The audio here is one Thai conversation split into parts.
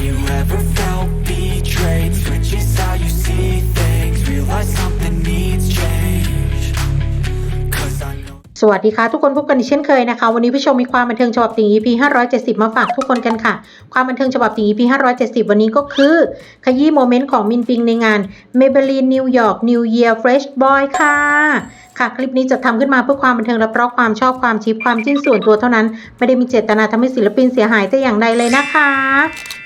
Have you ever felt betrayed? Switches how you see things Realize something needs change Cause I know สวัสดีค่ะ ทุกคนพบกันอีกเช่นเคยนะคะ วันนี้ผู้ชมมีความบันเทิงฉบับติ่ง EP 570 มาฝากทุกคนกันค่ะ ความบันเทิงฉบับติ่ง EP 570 วันนี้ก็คือ ขยี้โมเมนต์ของมินปิงในงาน Maybelline New York New Year Fresh Boy ค่ะค่ะคลิปนี้จะทำขึ้นมาเพื่อความบันเทิงและเพราะความชอบความชิปความจิ้นส่วนตัวเท่านั้น ไม่ได้มีเจตนาทำให้ศิลปินเสียหายแต่อย่างใดเลยนะคะ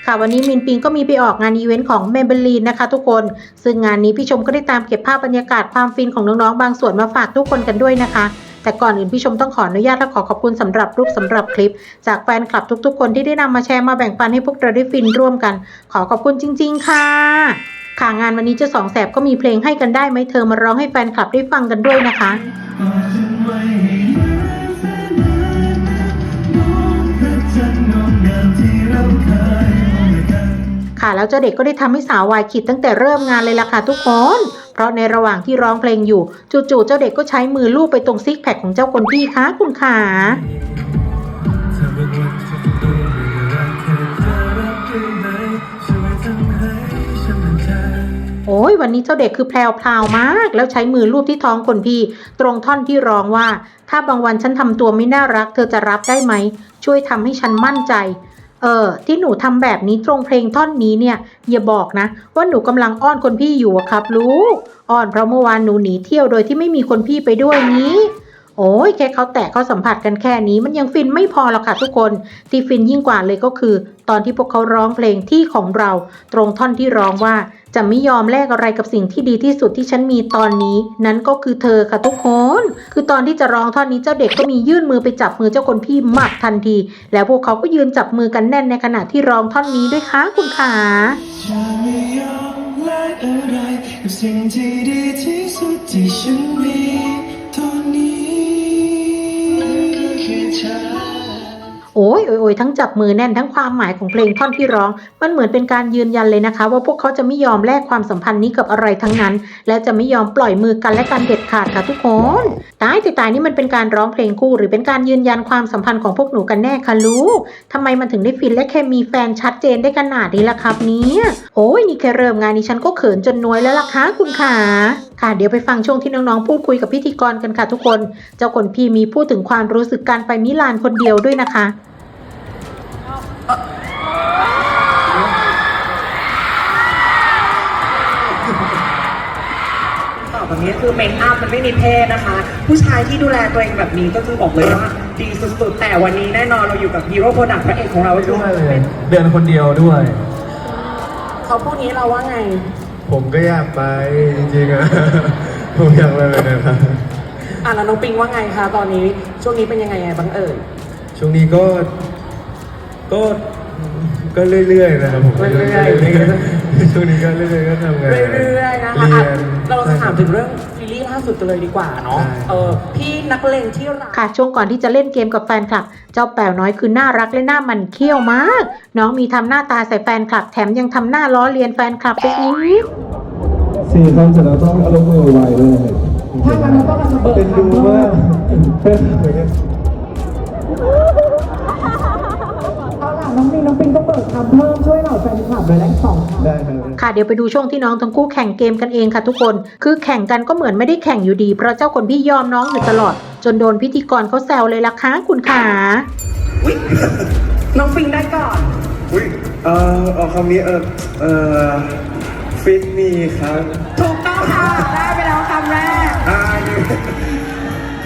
ค่ะวันนี้มินปิงก็มีไปออกงานอีเวนต์ของ Maybelline นะคะทุกคน ซึ่งงานนี้พี่ชมก็ได้ตามเก็บภาพบรรยากาศความฟินของน้องๆบางส่วนมาฝากทุกคนกันด้วยนะคะแต่ก่อนอื่นพี่ชมต้องขออนุญาตและขอขอบคุณสำหรับรูปสำหรับคลิป จากแฟนคลับทุกๆ คนที่ได้นำมาแชร์มาแบ่งปันให้พวกเราได้ฟินร่วมกัน ขอขอบคุณจริง ๆ ค่ะค่ะงานวันนี้จะสองแสบก็มีเพลงให้กันได้ไหมเธอมาร้องให้แฟนคลับได้ฟังกันด้วยนะคะค่ะ แล้วเจ้าเด็กก็ได้ทำให้สาววายคิดตั้งแต่เริ่มงานเลยล่ะค่ะทุกคน เพราะในระหว่างที่ร้องเพลงอยู่ จู่ๆเจ้าเด็กก็ใช้มือลูบไปตรงซิกแพคของเจ้าคนพี่คะคุณขาโอ้ยวันนี้เจ้าเด็กคือแพรวพราวมาก แล้วใช้มือลูบที่ท้องคนพี่ ตรงท่อนที่ร้องว่า ถ้าบางวันฉันทำตัวไม่น่ารัก เธอจะรับได้ไหม ช่วยทำให้ฉันมั่นใจ เออ ที่หนูทำแบบนี้ตรงเพลงท่อนนี้เนี่ย อย่าบอกนะ ว่าหนูกำลังอ้อนคนพี่อยู่อะครับ ลูก อ้อนเพราะเมื่อวานหนูหนีเที่ยวโดยที่ไม่มีคนพี่ไปด้วยนี้ โอ้ยแค่เขาแตะเขาสัมผัสกันแค่นี้ มันยังฟินไม่พอหรอกค่ะทุกคนที่ฟินยิ่งกว่าเลยก็คือ ตอนที่พวกเขาร้องเพลงที่ของเรา ตรงท่อนที่ร้องว่า จะไม่ยอมแลกอะไรกับสิ่งที่ดีที่สุดที่ฉันมีตอนนี้ นั้นก็คือเธอค่ะทุกคน คือตอนที่จะร้องท่อนนี้เจ้าเด็กก็มียื่นมือไปจับมือเจ้าคนพี่มัดทันที แล้วพวกเขาก็ยืนจับมือกันแน่นในขณะที่ร้องท่อนนี้ด้วยค่ะคุณขาจะไม่ยอมแลกอะไรกับสิ่งที่ดีที่สุดที่ฉันมี โอ้ยโอยอยทั้งจับมือแน่นทั้งความหมายของเพลงท่อนที่ร้อง มันเหมือนเป็นการยืนยันเลยนะคะ ว่าพวกเขาจะไม่ยอมแลกความสัมพันธ์นี้กับอะไรทั้งนั้น และจะไม่ยอมปล่อยมือกันและกันเด็ดขาดค่ะทุกคนตายแต่ตายนี่มันเป็นการร้องเพลงคู่ หรือเป็นการยืนยันความสัมพันธ์ของพวกหนูกันแน่คะลูกทำไมมันถึงได้ฟินและแค่มีแฟนชัดเจนได้ขนาดนี้ล่ะครับเนี่ยโอ้ยนี่แค่เริ่มงานนี้ฉันก็เขินจนน้อยแล้วล่ะคะคุณขาค่ะเดี๋ยวไปฟังช่วงที่น้องๆพูดคุยกับพิธีกรกันค่ะทุกคน เจ้าคนพี่มีพูดถึงความรู้สึกการไปมิลานคนเดียวด้วยนะคะ ตอบแบบนี้คือเมคอัพมันไม่มีเพศนะคะ ผู้ชายที่ดูแลตัวเองแบบนี้ก็คือบอกเลยว่าดีสุดๆ แต่วันนี้แน่นอนเราอยู่กับฮีโร่โปรดักต์พระเอกของเราก็คือด้วยเลยเดินคนเดียวด้วย เขาพูดนี้เราว่าไง ผมก็อยากไปจริงๆอะ ผมอยากไปเลยนะครับอะแล้วน้องปิงว่าไงคะตอนนี้ช่วงนี้เป็นยังไงบ้างเอ่ย ช่วงนี้ก็ ก็ก็เรื่อยๆนะครับผมเรื่อยๆช่วงนี้ก็เรื่อยๆก็ทำงาน เรื่อยๆนะคะเรียอะนเราจะถามถึงเรื่องซีรีส์ล่าสุดกันเลยดีกว่าเนาะ ใช่ เออพี่นักเลงที่รัก ค่ะช่วงก่อนที่จะเล่นเกมกับแฟนคลับ เจ้าแป๋วน้อยคือน่ารักและหน้ามันเขี้ยวมาก น้องมีทำหน้าตาใส่แฟนคลับ แถมยังทำหน้าล้อเลียนแฟนคลับไปอีก สี่คำเสร็จแล้วต้องอารมณ์มือไวด้วยถ้างั้นเราต้องมาเบิกเป็นดูมากเอาล่ะ น้องปิงน้องปิงต้องเบิกคำเพิ่มช่วยเหล่าแฟนคลับเลยและอีกสองคำได้ครับค่ะเดี๋ยวไปดูช่วงที่น้องทั้งคู่แข่งเกมกันเองค่ะทุกคน คือแข่งกันก็เหมือนไม่ได้แข่งอยู่ดี เพราะเจ้าคนพี่ยอมน้องอยู่ตลอด จนโดนพิธีกรเขาแซวเลยล่ะคะคุณขาอุ๊ยน้องปิงได้ก่อน อุ้ยเอ่อเอาคำนี้เออเอ่อฟิตมีครับถูกต้องค่ะ ได้ไปแล้วคำแรก อ่านี่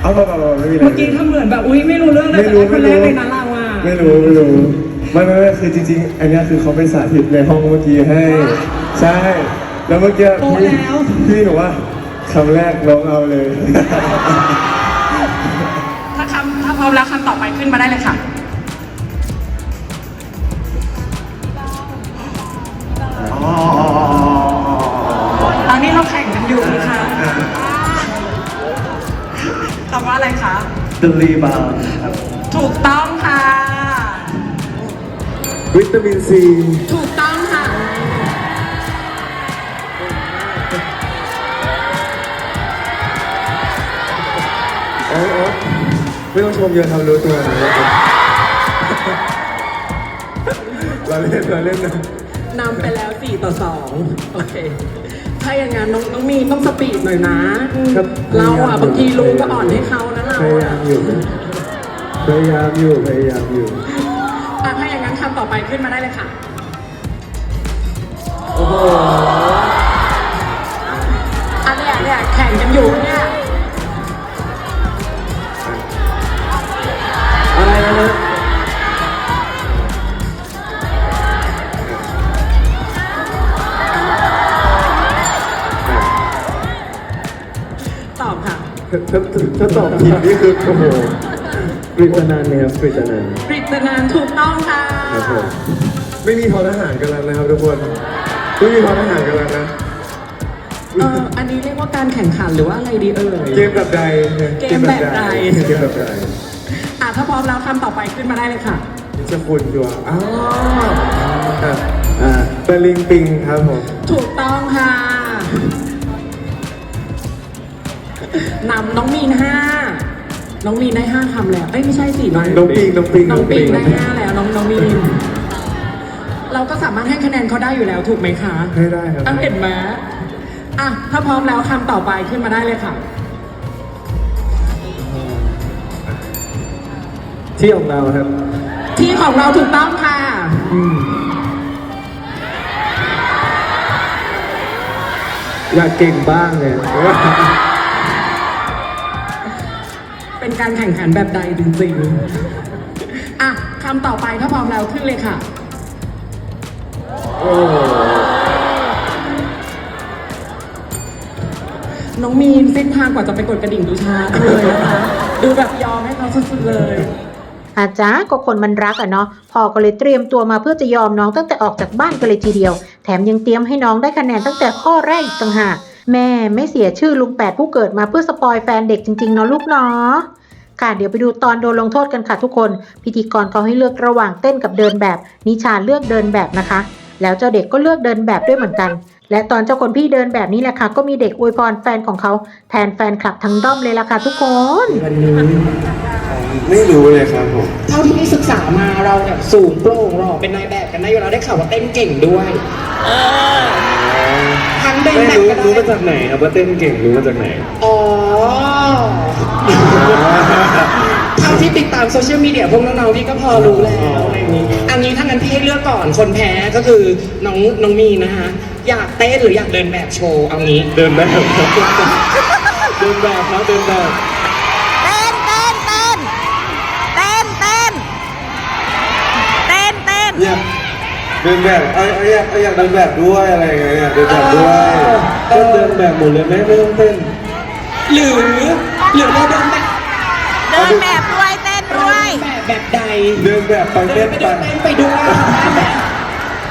เอามาเอามาไม่มีอะไรเมื่อกี้ทำเหมือนแบบ อุ้ยไม่รู้เรื่องเลยไม่รู้แต่ไม่รู้ได้คนแรกเลยนะเราอะ ไม่รู้ไม่รู้ ไม่ไม่ไม่คือจริงๆอันเนี้ยคือเขาไปสาธิตในห้องเมื่อกี้ให้ ใช่ แล้วเมื่อกี้โอ้พี่แล้วพี่หนูว่าคำแรกลองเอาเลย ถ้าคำถ้าพร้อมแล้วคำต่อไปขึ้นมาได้เลยค่ะ ตอนนี้เราแข่งกันอยู่นะคะคำว่าอะไรคะ The Rebound วิตามินซีถูกต้องค่ะอ๋ออ๋อไม่ต้องชมเยอะทำรู้ตัวนะเราเล่นเราเล่นนะนำไปแล้ว 4 ต่อ 2 โอเค ถ้าอย่างนั้นน้องน้องมีนต้องสปีดหน่อยนะ ครับเราอะ บางทีลุงก็อ่อนให้เขานะเราพยายาอะ มอยู่พยายามอยู่พยายามอยู่อะถ้าอย่า งนั้นคำต่อไปขึ้นมาได้เลยค่ะ โอ้โห อันเนี้ยเนี่ยแข่งกันอยู่เนี่ยอะไรนะนะตอบค่ะถ้าถ้าตอบผิดนี่คือโอ้โห ปริศนานเนี่ยครับปริศนานปริศนานถูกต้องค่ะครับผมไม่มีทอทหารกันแล้วนะครับทุกคนไม่มีทอทหารกันแล้วนะเอออันนี้เรียกว่าการแข่งขันหรือว่าอะไรดีเอ่ยเกมแบบใดเกมแบบใดเกมแบบใดอะถ้าพร้อมแล้วคำต่อไปขึ้นมาได้เลยค่ะนิชคุณชัวร์อ้าวอะอ่าเบลลิงปิงครับผมถูกต้องค่ะนำน้องมีนห้า น้องมีนได้ห้าคำแล้วเอ้ยไม่ใช่สิน้องน้องปิงน้องปิงน้องปิงได้ห้าแล้วน้องน้องมีนเราก็สามารถให้คะแนนเขาได้อยู่แล้วถูกไหมคะให้ได้ครับอะเห็นไหมอะถ้าพร้อมแล้วคำต่อไปขึ้นมาได้เลยค่ะ ที่ของเราครับ ที่ของเราถูกต้องค่ะอืมอยากเก่งบ้างเนี่ยเป็น การแข่งขันแบบใดจริงๆ อะคำต่อไปถ้าพร้อมแล้วขึ้นเลยค่ะ โอ้โหน้องมีนเส้นทางกว่าจะไปกดกระดิ่งดูช้าเลยนะคะดูแบบยอมให้เขาสุดๆเลยอาจารย์ก็คนมันรักอะเนาะพ่อก็เลยเตรียมตัวมาเพื่อจะยอมน้องตั้งแต่ออกจากบ้านกันเลยทีเดียว แถมยังเตรียมให้น้องได้คะแนนตั้งแต่ข้อแรกอีกต่างหากแม่ไม่เสียชื่อลุงแปดผู้เกิดมาเพื่อสปอยแฟนเด็กจริงๆเนาะลูกเนาะ ค่ะเดี๋ยวไปดูตอนโดนลงโทษกันค่ะทุกคน พิธีกรเขาให้เลือกระหว่างเต้นกับเดินแบบ นิชาเลือกเดินแบบนะคะ แล้วเจ้าเด็กก็เลือกเดินแบบด้วยเหมือนกัน และตอนเจ้าคนพี่เดินแบบนี้แหละค่ะ ก็มีเด็กอวยพรแฟนของเขาแทนแฟนคลับทั้งด้อมเลยล่ะค่ะทุกคนวันนี้ไม่รู้เลยครับผมเท่าที่ได้ศึกษามาเราเนี่ยสูงโปร่งหล่อเป็นนายแบบกันได้อยู่แล้วได้ข่าวว่าเต้นเก่งด้วยทั้งเดินไม่แบบรู้ก็รู้มาได้จากไหนครับว่าเต้นเก่งรู้มาจากไหนอ๋อ เท่าที่ติดตามโซเชียลมีเดียพวกน้องๆพี่ก็พอรู้แล้วอะไรอย่างนี้ อันนี้ถ้างั้นพี่ให้เลือกก่อนคนแพ้ก็คือน้องน้องมีนนะคะอยากเต้นหรืออยากเดินแบบโชว์เอางี้ เดินแบบครับเดินแบบครับเดินแบบเต้นเต้นเต้นเต้นเต้นเต้นเต้นอยากเดินแบบเอาเอาอยากเอาอยากเดินแบบด้วยอะไรอย่างเงี้ยอยากเดินแบบด้วยเออก็เดินแบบหมดเลยไหมไม่ต้องเต้นหรือหรือเราเดิน แบบแบบใด เดินแบบไปเดิเต้นนไปไปเดินเต้นไปด้วย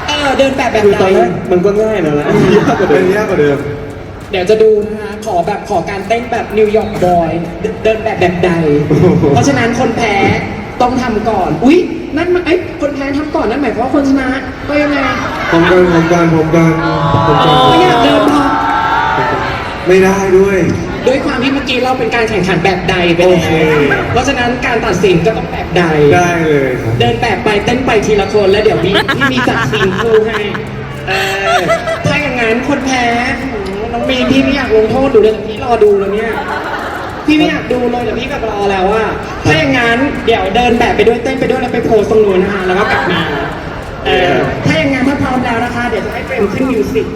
เออเดินแบบแบบคือใดตอนแรกมันก็ง่ายนะนะยากกว่าเดิมยากกว่าเดิม เดี๋ยวจะดูนะคะขอแบบขอการเต้นแบบนิวยอร์กบอยเดินแบบแบบใด เพราะฉะนั้นคนแพ้ต้องทำก่อน อุ๊ย นั่นมาเอ้ยคนแพ้ทำก่อนนั่นหมายความว่าคนชนะก็ยังไงผมกันผมกันผมกันผมกันอ๋ออยากเดินพอ ไม่ได้ด้วย ด้วยความที่เมื่อกี้เราเป็นการแข่งขันแบบใดไปโอแล้เควเพราะฉะนั้นการตัดสินก็ต้องแบบใด ได้เลยครับ เดินแบบไปเต้นไปทีละคนแล้วเดี๋ยวพี่พี่มีจัดซีนคู่ให้เออถ้าอย่างนั้นคนแพ้โอ้โหน้องมีนพี่ไม่อยากลงโทษดูเลยแต่พี่รอดูแล้วเนี่ย พี่ไม่อยากดูเลยแต่พี่แบบรอแล้วว่า ถ้าอย่างนั้นเดี๋ยวเดินแบบไปด้วยเต้นไปด้วยแล้วไปโพสตรงนู้นนะคะแล้วก็กลับมาเออถ้าอย่างนั้นถ้าพร้อมแล้วนะคะ เดี๋ยวจะให้เฟรมขึ้นมิวสิก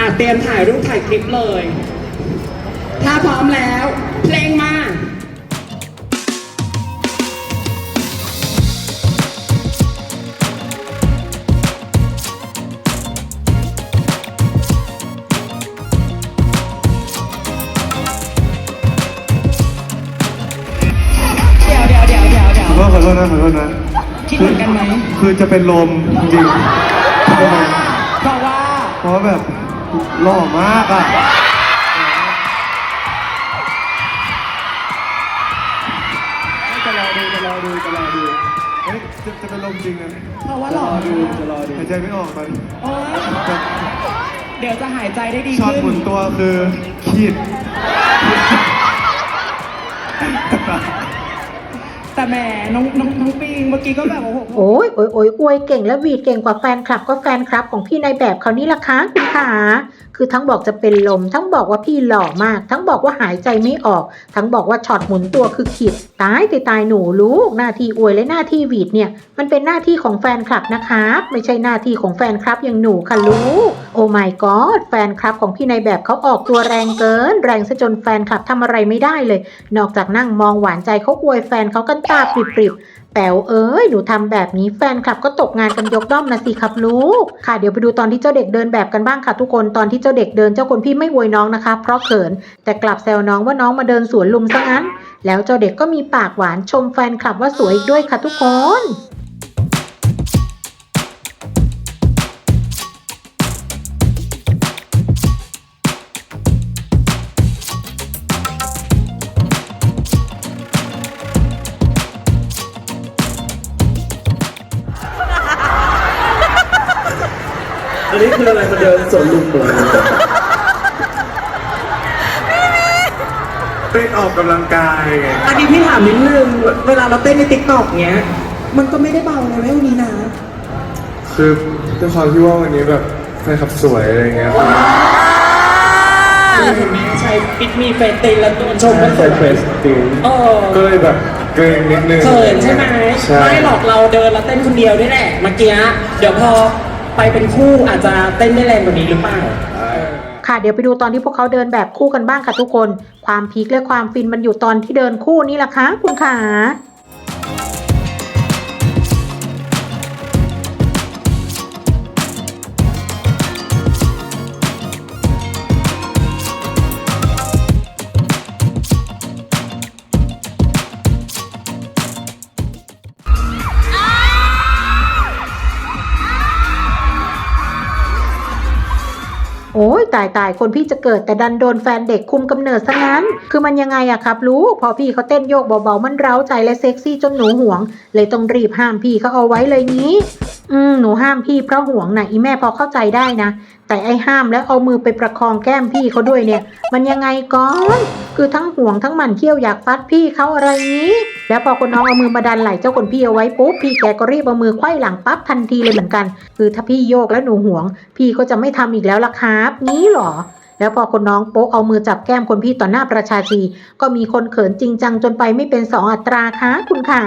อะเตรียมถ่ายรูปถ่ายคลิปเลย ถ้าพร้อมแล้ว เพลงมาเดี๋ยวเดี๋ยวเดี๋ยวเดี๋ยวเดี๋ยวขอโทษขอโทษนะขอโทษนะคิดเหมือนกันไหมคือจะเป็นลมจริงๆเพราะว่า เพราะว่าเพราะว่าแบบห ล่อมากอะจะรอดูจะรอดูจะรอดูเฮ้ยจะจะเป็นลมจริงนะเพราะว่าหล่อดูมากจะรอดูหายใจไม่ออกตอนนี้โอ๊ยเดี๋ยวจะหายใจได้ดีช็อตขึ้นหมุนตัวคือขีด แต่แหมน้องน้องน้องปิงเมื่อกี้ก็แบบโอ้โหโอ้ยโอ้ยโอ้ยอวยเก่งและวีดเก่งกว่าแฟนคลับก็แฟนคลับของพี่ในแบบเขานี่ล่ะคะคุณขาคือทั้งบอกจะเป็นลม ทั้งบอกว่าพี่หล่อมาก ทั้งบอกว่าหายใจไม่ออก ทั้งบอกว่าช็อตหมุนตัวคือขีดตายตายตายหนูลูกหน้าที่อวยและหน้าที่วีดเนี่ย มันเป็นหน้าที่ของแฟนคลับนะครับไม่ใช่หน้าที่ของแฟนคลับอย่างหนูค่ะลูกโอ้ my god แฟนคลับของพี่ในแบบเขาออกตัวแรงเกิน แรงซะจนแฟนคลับทำอะไรไม่ได้เลย นอกจากนั่งมองหวานใจเขาอวยแฟนเขากันตาปริบๆ แป๋วเอ้ย หนูทำแบบนี้แฟนคลับก็ตกงานกันยกด้อมนะสิครับลูก ค่ะเดี๋ยวไปดูตอนที่เจ้าเด็กเดินแบบกันบ้างค่ะทุกคน ตอนที่เจ้าเด็กเดินเจ้าคนพี่ไม่อวยน้องนะคะ เพราะเขิน แต่กลับแซวน้องว่าน้องมาเดินสวนลุมซะงั้น แล้วเจ้าเด็กก็มีปากหวานชมแฟนคลับว่าสวยอีกด้วยค่ะทุกคน อันนี้คืออะไรมาเดินสวนลุมเหมือนเต้นออกกำลังกายไงอันนี้พี่ถามนิดนึงเวลาเราเต้นในติ๊กต็อกเงี้ย มันก็ไม่ได้เบาเลยเรื่องนี้นะ คือด้วยความที่ว่าวันนี้แบบแฟนคลับสวยอะไรเงี้ยเห็นไหมใช้ปิดมีเฟซตินแล้วโดนชมว่าสใส่วยเฟสติงเออก็เลยแบบเกรงนิดนึงเขินใช่ไหมใช่ไม่หรอกเราเดินแล้วเต้นคนเดียวด้วยแหละเมื่อกี้เดี๋ยวพอ ไปเป็นคู่อาจจะเต้นได้แรงกว่านี้หรือเปล่า ค่ะ เดี๋ยวไปดูตอนที่พวกเขาเดินแบบคู่กันบ้างค่ะทุกคน ความพีคและความฟินมันอยู่ตอนที่เดินคู่นี่แหละค่ะคุณขา โอ้ยตายตายคนพี่จะเกิดแต่ดันโดนแฟนเด็กคุมกำเนิดซะงั้น คือมันยังไงอะครับลูกพอพี่เขาเต้นโยกเบาๆมันเร้าใจและเซ็กซี่จนหนูห่วง เลยต้องรีบห้ามพี่เขาเอาไว้เลยนี้อืมหนูห้ามพี่เพราะห่วงนะอีแม่พอเข้าใจได้นะ แต่ไอ้ห้ามแล้วเอามือไปประคองแก้มพี่เขาด้วยเนี่ย มันยังไงก่อนคือทั้งห่วงทั้งหมันเคี้ยวอยากฟัดพี่เขาอะไรนี้ แล้วพอคนน้องเอามือมาดันไหล่เจ้าคนพี่เอาไว้ปุ๊บพี่แกก็รีบเอามือไขว้หลังปั๊บทันทีเลยเหมือนกัน คือถ้าพี่โยกแล้วหนูห่วง พี่ก็จะไม่ทำอีกแล้วล่ะครับ นี้หรอ แล้วพอคนน้องโป๊กเอามือจับแก้มคนพี่ต่อหน้าประชาชี ก็มีคนเขินจริงจังจนไปไม่เป็นสองอัตราคะคุณขา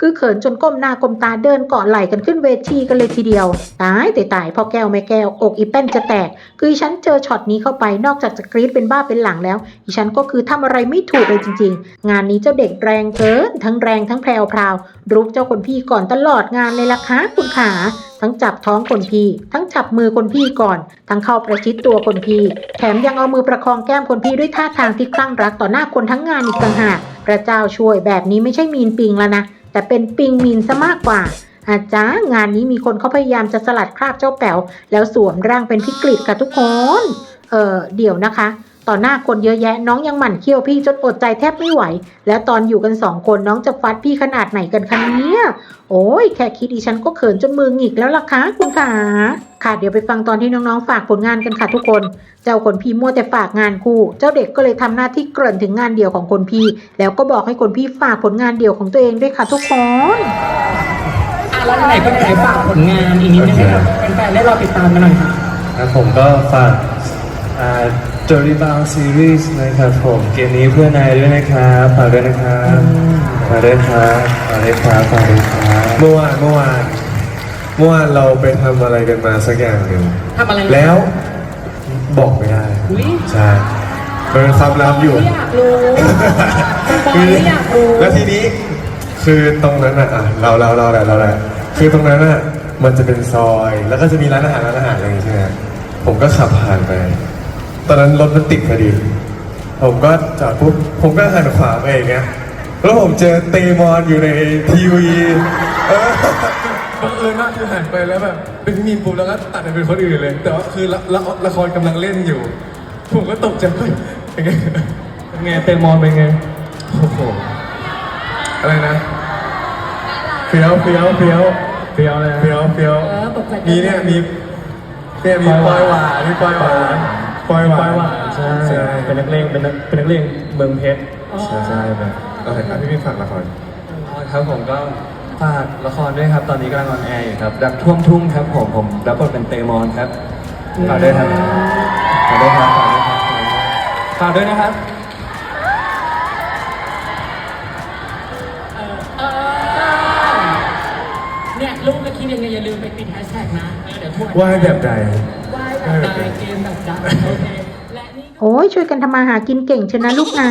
คือเขินจนก้มหน้าก้มตาเดินเกาะไหล่กันขึ้นเวทีกันเลยทีเดียว ตายแต่ตายพอแก้วไม่แก้วอกอีแป้นจะแตก คือฉันเจอช็อตนี้เข้าไปนอกจากจะกรี๊ดเป็นบ้าเป็นหลังแล้วอีฉันก็คือทำอะไรไม่ถูกเลยจริง ๆ งานนี้เจ้าเด็กแรงเกินทั้งแรงทั้งแพรวพราวรุกเจ้าคนพี่ก่อนตลอดงานเลยล่ะคะคุณขา ทั้งจับท้องคนพี่ ทั้งจับมือคนพี่ก่อน ทั้งเข้าประชิดตัวคนพี่ แถมยังเอามือประคองแก้มคนพี่ด้วยท่าทางที่คลั่งรักต่อหน้าคนทั้งงานอีกต่างหากพระเจ้าช่วยแบบนี้ไม่ใช่มีนปิงแล้วนะ แต่เป็นปิงมีนซะมากกว่าอาจารย์งานนี้มีคนเขาพยายามจะสลัดคราบเจ้าแป๋วแล้วสวมร่างเป็นพิกฤตค่ะทุกคน เออเดี๋ยวนะคะ ต่อหน้าคนเยอะแยะน้องยังหมั่นเคี้ยวพี่จนอดใจแทบไม่ไหว แล้วตอนอยู่กันสองคนน้องจะฟัดพี่ขนาดไหนกันคะเนี่ยโอ้ยแค่คิดอีฉันก็เขินจนมือหงิกแล้วล่ะคะคุณขาค่ะเดี๋ยวไปฟังตอนที่น้องๆฝากผลงานกันค่ะทุกคน เจ้าคนพี่มัวแต่ฝากงานคู่ เจ้าเด็กก็เลยทำหน้าที่เกริ่นถึงงานเดี่ยวของคนพี่ แล้วก็บอกให้คนพี่ฝากผลงานเดี่ยวของตัวเองด้วยค่ะทุกคนอะแล้วไหนก็ไหนฝากผลงานอีกนิดนึงให้กับแฟนๆได้รอติดตามกันหน่อยค่ะครับผมก็ฝากอ่า จอริบาวซีรีส์นะครับผมเกมนี้เพื่อนนายด้วยนะครับฝากด้วยนะครับฝากด้วยครับฝากด้วยครับฝากด้วยครับเมื่อวานเมื่อวานเมื่อวานเราไปทำอะไรกันมาสักอย่างหนึ่งทำอะไรแล้วบอกไม่ได้อุ๊ย ใช่มันเป็นความลับอยู่ ไม่อยากรู้สปอยไม่อยากรู้ แล้วทีนี้คือตรงนั้นอะอะเราเราเราแหละเราแหละคือตรงนั้นอะมันจะเป็นซอยแล้วก็จะมีร้านอาหารร้านอาหารอะไรอย่างงี้ใช่ไหมผมก็ขับผ่านไป ตอนนั้นรถมันติดพอดี ผมก็จอดปุ๊บผมก็หันขวาไปอย่างเงี้ยแล้วผมเจอเตมอนอยู่ในทีวีเออบังเอิญมากคือหันไปแล้วแบบเป็นมีมปุ๊บแล้วก็ตัดไปเป็นคนอื่นเลย แต่ว่าคือละละละครกำลังเล่นอยู่ ผมก็ตกใจเฮ้ยเป็นไงเป็นไงเตมอนเป็นไงโอ้โหอะไรนะเฟี้ยวเฟี้ยวเฟี้ยวเฟี้ยวอะไรเฟี้ยวเฟี้ยวเออตกใจมีเนี่ยมีเนี่ยมีปอยหวานมีปอยหวานปอยหวาน ปอยหวานใช่ใช่เป็นนักเลงเป็นนักเป็นนักเลงเมืองเพชรใช่ใช่แบบโอเคครับพี่พี่ฝากละครโอเคครับผมก็ฝากละครด้วยครับ ตอนนี้กำลังออนแอร์อยู่ครับรักท่วมทุ่งครับผมผมรับบทเป็นเตมอนครับฝากด้วยครับฝากด้วยครับฝากด้วยครับฝากด้วยนะครับเนี่ยลูกก็คิดยังไงอย่าลืมไปติดแฮชแท็กนะเออเดี๋ยวพูดว่ายแบบใด ว่ายแบบใดเกมแบบใดโอเคและนี่ก็ โอ้ยช่วยกันทำมาหากินเก่งชนะลูกนะ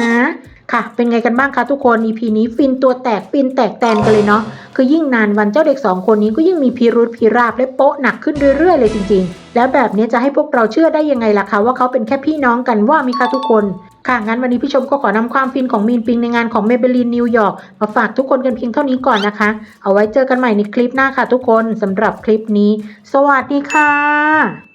ค่ะ เป็นไงกันบ้างคะทุกคน EP นี้ฟินตัวแตกฟินแตกแตนกันเลยเนาะคือยิ่งนานวันเจ้าเด็กสองคนนี้ก็ยิ่งมีพิรุธพิราบและโป๊ะหนักขึ้นเรื่อยๆเลยจริงๆ แล้วแบบนี้จะให้พวกเราเชื่อได้ยังไงล่ะคะว่าเขาเป็นแค่พี่น้องกันว่ามีคะทุกคน ค่ะงั้นวันนี้พี่ชมก็ขอนำความฟินของมีนปิงในงานของเมเบลินนิวยอร์กมาฝากทุกคนกันเพียงเท่านี้ก่อนนะคะ เอาไว้เจอกันใหม่ในคลิปหน้าค่ะทุกคนสำหรับคลิปนี้ สวัสดีค่ะ